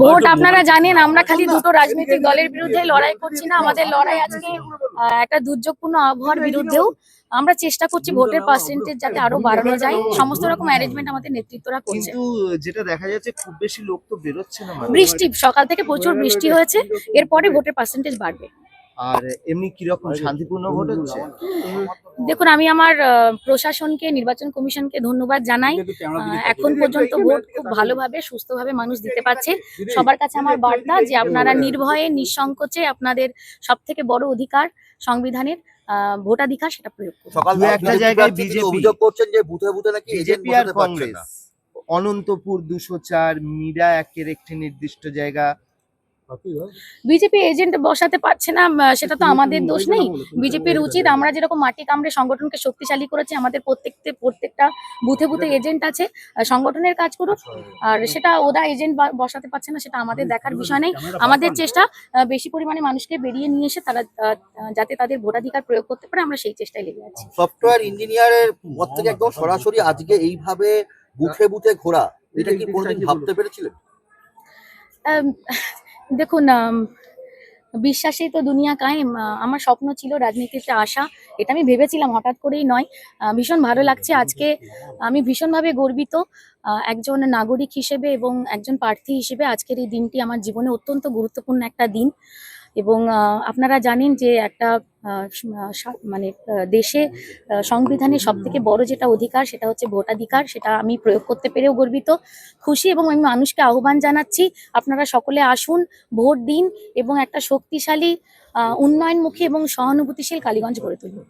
ভোটে আপনারা জানেন আমরা খালি দুটো রাজনৈতিক দলের বিরুদ্ধে লড়াই করছি না আমাদের লড়াই আজকে একটা দুর্যোগপূর্ণ আবহাওয়ার বিরুদ্ধেও আমরা চেষ্টা করছি ভোটের পার্সেন্টেজ যাতে আরও বাড়ানো যায়। সমস্ত রকম অ্যারেঞ্জমেন্ট আমাদের নেতৃত্বরা করছে। কিন্তু যেটা দেখা যাচ্ছে খুব বেশি লোক তো বেরোচ্ছে না মানে। বৃষ্টি সকাল থেকে প্রচুর বৃষ্টি হয়েছে এরপরে ভোটের পার্সেন্টেজ বাড়বে। আর এমনি কীরকম শান্তিপূর্ণ ভোট হচ্ছে? দেখুন আমি আমার প্রশাসনকে নির্বাচন কমিশনকে ধন্যবাদ জানাই। এখন পর্যন্ত ভোট খুব ভালোভাবে সুস্থভাবে মানুষ দিতে পারছে। সবার কাছে আমার বার্তা যে আপনারা নির্ভয়ে নিঃসংকোচে আপনাদের সব থেকে বড় অধিকার সংবিধানের আহ, ভোটাধিকার সেটা প্রয়োগ করুন। সকাল একটা জায়গায় বিজেপি। অভিযোগ করছেন যে বুথে বুথে নাকি এজেন্ট বিজেপি আর বসাতে পারছে কংগ্রেস। না অনন্তপুর দুশো চার মীরা একের একটি নির্দিষ্ট জায়গা। বিজেপি এজেন্ট বসাতে পারছে না সেটা তো আমাদের দোষ নেই। বিজেপির উচিত আমরা যেরকম মাটি কামড়ে সংগঠনকে শক্তিশালী করেছি আমাদের প্রত্যেকতে প্রত্যেকটা বুথে বুথে এজেন্ট আছে। সংগঠনের কাজ করুক। আর সেটা ওরা এজেন্ট বসাতে পারছে না সেটা আমাদের দেখার বিষয় নেই। আমাদের চেষ্টা বেশি পরিমাণে মানুষকে বেরিয়ে নিয়ে এসে তারা যাতে তাদের ভোটাধিকার প্রয়োগ করতে পারে আমরা সেই চেষ্টায় লেগে আছি। সফটওয়্যার ইঞ্জিনিয়ারের পদ থেকে একদম সরাসরি আজকে এইভাবে বুথে বুথে ঘোরা এটা কি কোনোদিন ভাবতে পেরেছিলেন? দেখুন বিশ্বাসেই তো দুনিয়া কায়েম। আমার স্বপ্ন ছিল রাজনীতিতে আসা, এটা আমি ভেবেছিলাম, হঠাৎ করেই নয়। ভীষণ ভালো লাগছে আজকে। আমি ভীষণভাবে গর্বিত একজন নাগরিক হিসেবে এবং একজন প্রার্থী হিসেবে আজকের এই দিনটি আমার জীবনে অত্যন্ত গুরুত্বপূর্ণ একটা দিন। এবং আপনারা জানেন যে একটা মানে দেশে সংবিধানের সব থেকে বড় যেটা অধিকার সেটা হচ্ছে ভোটাধিকার, সেটা আমি প্রয়োগ করতে পেরেও গর্বিত, খুশি এবং আমি মানুষকে আহ্বান জানাচ্ছি, আপনারা সকলে আসুন, ভোট দিন এবং একটা শক্তিশালী উন্নয়নমুখী এবং সহানুভূতিশীল কালীগঞ্জ গড়ে তুলুন.